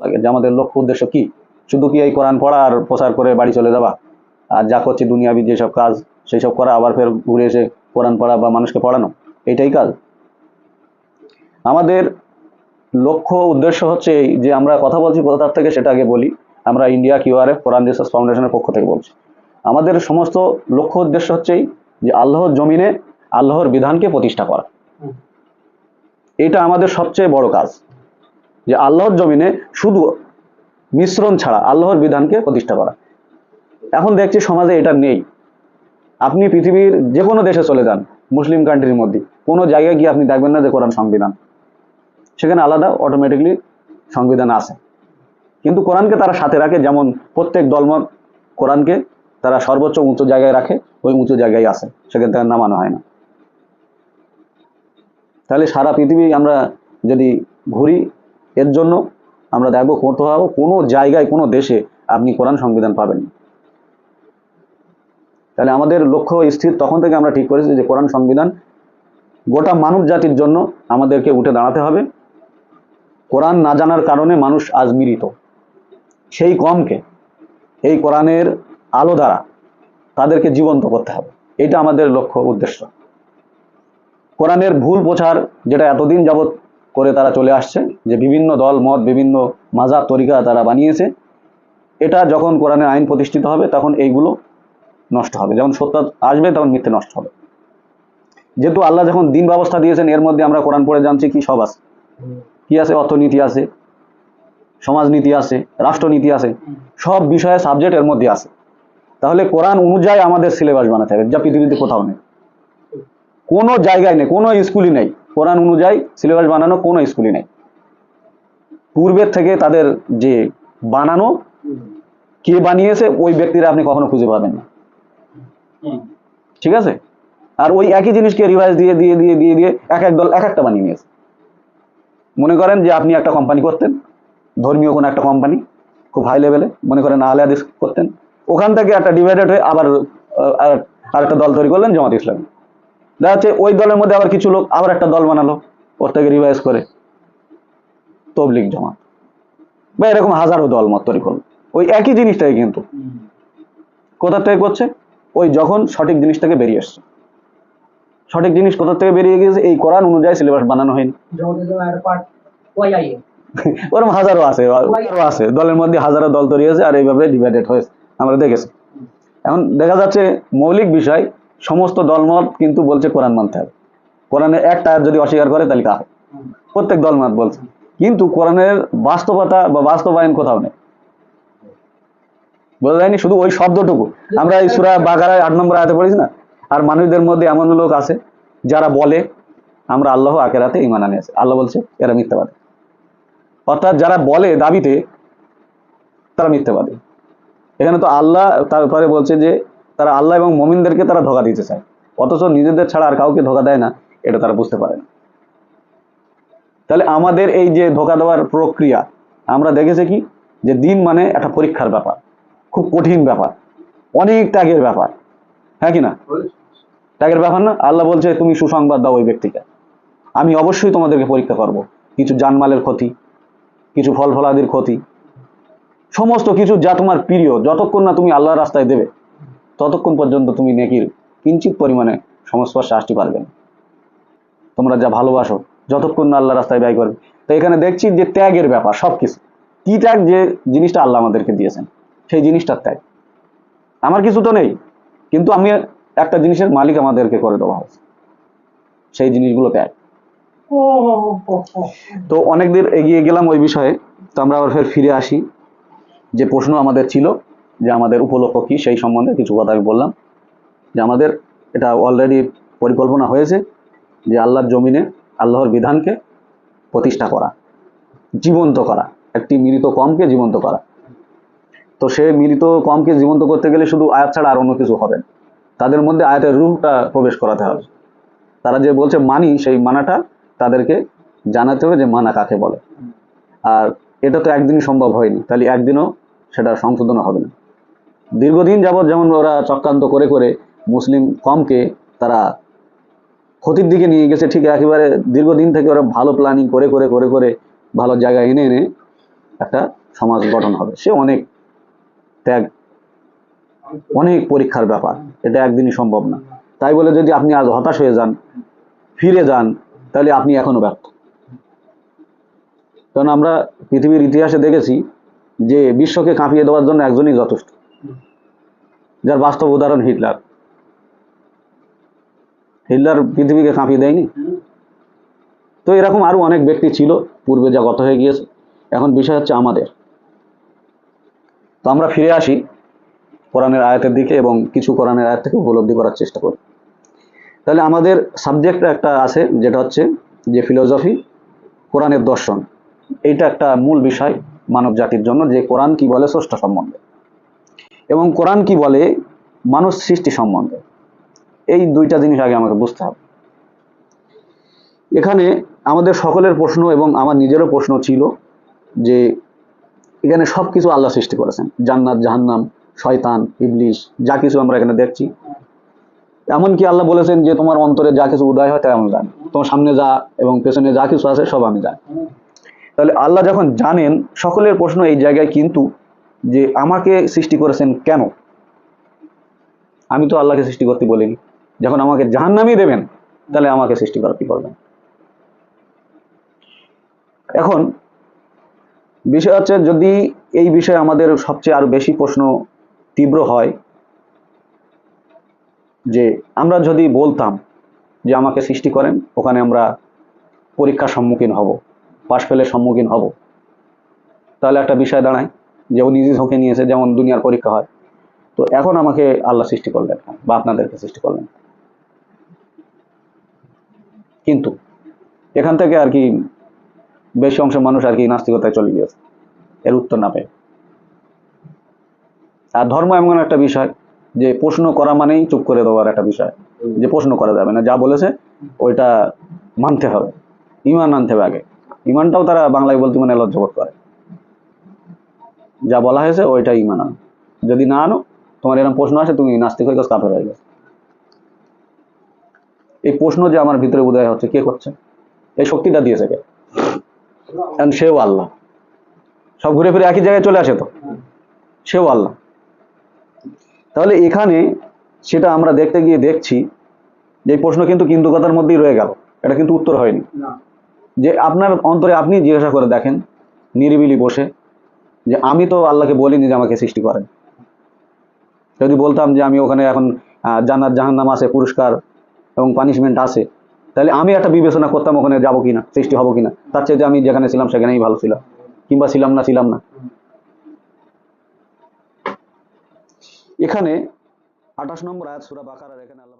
লাগে যে আমাদের লক্ষ্য উদ্দেশ্য কি? শুধু কি এই কোরআন পড়া আর প্রচার করে বাড়ি চলে যাওয়া? আর যা করছে দুনিয়াবি যেসব কাজ সেই সব করা আবার ফের ঘুরে এসে কোরআন পড়া বা মানুষকে পড়ানো এটাই কাজ। আমাদের লক্ষ্য উদ্দেশ্য হচ্ছে এই যে আমরা কথা বলছি কোথার থেকে সেটা আগে বলি। আমরা ইন্ডিয়া কিউআরএফ কোরআন রিসার্চ ফাউন্ডেশনের পক্ষ থেকে বলছি। আমাদের সমস্ত লক্ষ্য উদ্দেশ্য হচ্ছে এই যে আল্লাহর জমিনে আল্লাহর বিধানকে প্রতিষ্ঠা করা। এটা আমাদের সবচেয়ে বড় কাজ। যে আল্লাহর জমিনে শুধু মিশ্রণ ছাড়া আল্লাহর বিধানকে প্রতিষ্ঠা করা। এখন দেখছি সমাজে এটা নেই। আপনি পৃথিবীর যে কোনো দেশে চলে যান, মুসলিম কান্ট্রির মধ্যে, কোনো জায়গায় গিয়ে আপনি দেখবেন না যে কোরআন সংবিধান। সেখানে আলাদা অটোমেটিকলি সংবিধান আছে। কিন্তু কোরআনকে তারা সাথে রাখে, যেমন প্রত্যেক দলমত কোরআনকে তারা সর্বোচ্চ উঁচু জায়গায় রাখে, ওই উঁচু জায়গায় আছে, সেখানে তার নামানো হয় না। তাহলে সারা পৃথিবী আমরা যদি ঘুরি এর জন্য আমরা দেখব কোথাও কোনো জায়গায়, কোনো দেশে আপনি কোরআন সংবিধান পাবেন। তাহলে আমাদের লক্ষ্য স্থির তখন থেকে আমরা ঠিক করেছি যে কোরআন সংবিধান গোটা মানব জাতির জন্য আমাদেরকে উঠে দাঁড়াতে হবে। কোরআন না জানার কারণে মানুষ আজ মৃত সেই কমকে, এই কোরআনের আলো দ্বারা তাদেরকে জীবন্ত করতে হবে। এটা আমাদের লক্ষ্য উদ্দেশ্য। কোরআনের ভুল প্রচার যেটা এতদিন যাবৎ করে তারা চলে আসছে, যে বিভিন্ন দল, মত, বিভিন্ন মাজাব তরিকা তারা বানিয়েছে। এটা যখন কোরআনের আইন প্রতিষ্ঠিত হবে, তখন এইগুলো নষ্ট হবে। যখন সত্য আসবে, তখন মিথ্যে নষ্ট হবে। যেহেতু আল্লাহ যখন দিন ব্যবস্থা দিয়েছেন, এর মধ্যে আমরা কোরআন পড়ে জানছি কি সব আছে। কি আছে? অর্থনীতি আছে, সমাজনীতি আছে, রাষ্ট্রনীতি আছে, সব বিষয়ে সাবজেক্ট এর মধ্যে আছে। তাহলে কোরআন অনুযায়ী আমাদের সিলেবাস বানাতে হবে, যা পৃথিবীতে কোথাও নেই। কোনো জায়গায় নেই, কোনো স্কুলই নেই। কোরআন অনুযায়ী সিলেবাস বানানো কোনো স্কুলই নেই। পূর্বের থেকে তাদের যে বানানো কে বানিয়েছে ওই ব্যক্তিরা আপনি কখনো খুঁজে পাবেন না। ঠিক আছে? আর ওই একই জিনিসকে রিভাইজ দিয়ে দিয়ে দিয়ে দিয়ে দিয়ে এক এক দল এক একটা বানিয়ে নিয়েছে। মনে করেন যে আপনি একটা কোম্পানি করতেন ধর্মীয় কোনো একটা কোম্পানি খুব হাই লেভেলে মনে করেন আহলে হাদিস করতেন ওখান থেকে একটা ডিভাইডেড হয়ে আবার আহ, আর- আর একটা দল তৈরি করলেন জামাত ইসলামী। দেখা যাচ্ছে ওই দলের মধ্যে আবার কিছু লোক আবার একটা দল বানালো ওর থেকে রিভাইজ করে। তবলিগ জামাত। বা এরকম হাজারো দল মত তৈরি করল। ওই একই জিনিসটাই কিন্তু। কোথা থেকে করছে? ওই যখন সঠিক জিনিসটাকে বেরিয়ে এসছে সঠিক জিনিস কোথা থেকে বেরিয়ে গেছে এই কোরআন অনুযায়ী সিলেবাস বানানো হয়নি। ওরকম হাজারো আছে হাজারো আছে। দলের মধ্যে হাজারো দল তৈরি হয়েছে আর এইভাবে ডিভাইডেড হয়েছে। আমরা দেখেছি। এখন দেখা যাচ্ছে মৌলিক বিষয় সমস্ত দলমত কিন্তু বলছে কোরআন মানতে হবে। কোরআনের একটা আয়াত যদি অস্বীকার করে, তাহলে কাফের প্রত্যেক দলমত বলছে। কিন্তু কোরআনের বাস্তবতা বা বাস্তবায়ন কোথাও নেই। বোঝা যায়নি? শুধু ওই শব্দটুকু। আমরা এই সুরা বাগারায় আট নম্বর আয়াতে পড়েছি না? আর মানুষদের মধ্যে এমন লোক আছে, যারা বলে, আমরা আল্লাহ আকেরাতে ইমান আনে আছে আল্লাহ বলছে, এরা মিথ্যাবাদী। অর্থাৎ যারা বলে দাবিতে, তারা মিথ্যাবাদী। এখানে তো আল্লাহ তারপরে বলছে যে তারা আল্লাহ এবং মমিনদেরকে তারা ধোকা দিতে চায়। অথচ নিজেদের ছাড়া আর কাউকে ধোকা দেয় না, এটা তারা বুঝতে পারে না। তাহলে আমাদের এই যে ধোকা দেওয়ার প্রক্রিয়া, আমরা দেখেছি কি? যে দিন মানে একটা পরীক্ষার ব্যাপার, খুব কঠিন ব্যাপার, অনেক ত্যাগের ব্যাপার হ্যাঁ কি না? ত্যাগের ব্যাপার না, আল্লাহ বলছে, তুমি সুসংবাদ দাও ওই ব্যক্তিকে। আমি অবশ্যই তোমাদেরকে পরীক্ষা করব। কিছু জানমালের ক্ষতি, কিছু ফল ফলাদির ক্ষতি, সমস্ত কিছু যা তোমার প্রিয় যতক্ষণ না তুমি আল্লাহর রাস্তায় দেবে ততক্ষণ পর্যন্ত তুমি নেকির কিঞ্চিত পরিমাণে সংস্পর্শে আসতে পারবে তোমরা যা ভালোবাসো, যতক্ষণ না আল্লাহ রাস্তায় ব্যয় করবে। তো এখানে দেখছি যে ত্যাগের ব্যাপার সব কিছু কি ত্যাগ? যে জিনিসটা আল্লাহ আমাদেরকে দিয়েছেন, সেই জিনিসটার ত্যাগ। আমার কিছু তো নেই, কিন্তু আমি একটা জিনিসের মালিক আমাদেরকে করে দেওয়া হয়েছে। সেই জিনিসগুলো ত্যাগ। তো অনেক দূর এগিয়ে গেলাম ওই বিষয়ে। তো আমরা আবার ফের ফিরে আসি। যে প্রশ্ন আমাদের ছিল যে আমাদের উপলক্ষ কি সেই সম্বন্ধে কিছু কথা আমি বললাম। যে আমাদের এটা অলরেডি পরিকল্পনা হয়েছে যে আল্লাহর জমিনে, আল্লাহর বিধানকে প্রতিষ্ঠা করা, জীবন্ত করা, একটি মিলিত কমকে জীবন্ত করা। তো সে মিলিত কমকে জীবন্ত করতে গেলে শুধু আয়াত ছাড়া আর অন্য কিছু হবে তাদের মধ্যে আয়াতের রূপটা প্রবেশ করাতে হবে। তারা যে বলছে মানি, সেই মানাটা তাদেরকে জানাতে হবে যে মানা কাকে বলে। আর এটা তো একদিনই সম্ভব হয়নি। তাহলে একদিনও সেটা সংশোধন হবে না। দীর্ঘদিন যাবৎ যেমন ওরা চক্রান্ত করে করে মুসলিম কমকে তারা ক্ষতির দিকে নিয়ে গেছে, ঠিক একেবারে দীর্ঘদিন থেকে ওরা ভালো প্ল্যানিং করে করে করে করে ভালো জায়গায় এনে এনে একটা সমাজ গঠন হবে। সে অনেক ত্যাগ, অনেক পরীক্ষার ব্যাপার, এটা একদিনই সম্ভব না। তাই বলে যদি আপনি আজ হতাশ হয়ে যান, ফিরে যান, তাহলে আপনি এখনও ব্যর্থ। কারণ আমরা পৃথিবীর ইতিহাসে দেখেছি যে বিশ্বকে কাঁপিয়ে দেওয়ার জন্য একজনই যথেষ্ট। যার বাস্তব উদাহরণ হিটলার। হিটলার পৃথিবীকে কাঁপিয়ে দেয়নি? তো এরকম আরও অনেক ব্যক্তি ছিল, পূর্বে যা গত হয়ে গিয়েছে, এখন বিষয় হচ্ছে আমাদের। তো আমরা ফিরে আসি কোরআনের আয়াতের দিকে এবং কিছু কোরআনের আয়াত থেকে উপলব্ধি করার চেষ্টা করি। তাহলে আমাদের সাবজেক্ট একটা আছে, যেটা হচ্ছে যে ফিলোসফি কোরআনের দর্শন। এইটা একটা মূল বিষয় মানব জাতির জন্য, যে কোরআন কি বলে, স্রষ্টা সম্বন্ধে। এবং কোরআন কি বলে? মানুষ সৃষ্টি সম্বন্ধে। এই দুইটা জিনিস আগে আমাকে বুঝতে হবে। এখানে আমাদের সকলের প্রশ্ন এবং আমার নিজেরও প্রশ্ন ছিল যে এখানে সব কিছু আল্লাহ সৃষ্টি করেছেন। জান্নাত, জাহান্নাম, শয়তান ইবলিশ যা কিছু আমরা এখানে দেখছি। এমনকি আল্লাহ বলেছেন যে তোমার অন্তরে যা কিছু উদয় হয় তাই আমি জানি। তোমার সামনে যা এবং পেছনে যা কিছু আছে সব আমি জানি। তাহলে আল্লাহ যখন জানেন, সকলের প্রশ্ন এই জায়গায় কিন্তু যে আমাকে সৃষ্টি করেছেন কেন? আমি তো আল্লাহকে সৃষ্টি করতে বলিনি। যখন আমাকে জাহান্নামই দেবেন, তাহলে আমাকে সৃষ্টি করার কি করবেন? এখন, বিষয় হচ্ছে যদি এই বিষয়ে আমাদের সবচেয়ে আরও বেশি প্রশ্ন তীব্র হয়, যে আমরা যদি বলতাম যে আমাকে সৃষ্টি করেন, ওখানে আমরা পরীক্ষার সম্মুখীন হব, পাশ ফেলের সম্মুখীন হব, তাহলে একটা বিষয় দাঁড়ায়। যে ও নিজে ঝোঁকে নিয়েছে, যেমন দুনিয়ার পরীক্ষা হয়। তো এখন আমাকে আল্লাহ সৃষ্টি করলেন, বা আপনাদেরকে সৃষ্টি করলেন। কিন্তু এখান থেকে আর কি বেশি অংশ মানুষ আর কি নাস্তিকতায় চলে গিয়েছে। এর উত্তর না পেয়ে। আর ধর্ম এমন একটা বিষয় যে প্রশ্ন করা মানেই চুপ করে দেওয়ার একটা বিষয়। যে প্রশ্ন করা যাবে না, যা বলেছে ওইটা মানতে হবে। ইমান আনতে হবে আগে। ইমানটাও তারা বাংলায় বলতে মানে লজ্জাবোধ করে। যা বলা হয়েছে ওইটা ইমান আনো যদি না আনো তোমার এরকম প্রশ্ন আসে তুমি নাস্তিক হয়ে গেছো কাফের হয়ে গেছো এই প্রশ্ন যে আমার ভিতরে উদয় হচ্ছে কে করছে? এই শক্তিটা দিয়েছে কে? কারণ সেও আল্লাহ। সব ঘুরে ফিরে একই জায়গায় চলে আসে তো। সেও আল্লাহ। তাহলে এখানে সেটা আমরা দেখতে গিয়ে দেখছি যে প্রশ্ন কিন্তু কিন্তু কথার মধ্যেই রয়ে গেল। এটা কিন্তু উত্তর হয়নি। যে আপনার অন্তরে আপনি জিজ্ঞাসা করে দেখেন নিরিবিলি বসে। যে আমি তো আল্লাহকে বলিনি যে আমাকে সৃষ্টি করেন। যদি বলতাম যে আমি ওখানে এখন জান্নাত জাহান্নাম আছে, পুরস্কার এবং পানিশমেন্ট আছে, তাহলে আমি একটা বিবেচনা করতাম ওখানে যাব কিনা, সৃষ্টি হব কিনা। তার চাইতে আমি যেখানে ছিলাম সেখানেই ভালো ছিলাম, কিংবা ছিলাম না ছিলাম না। এখানে আঠাশ নম্বর আয়াত সুরা বাকারার এখানে আল্লাহ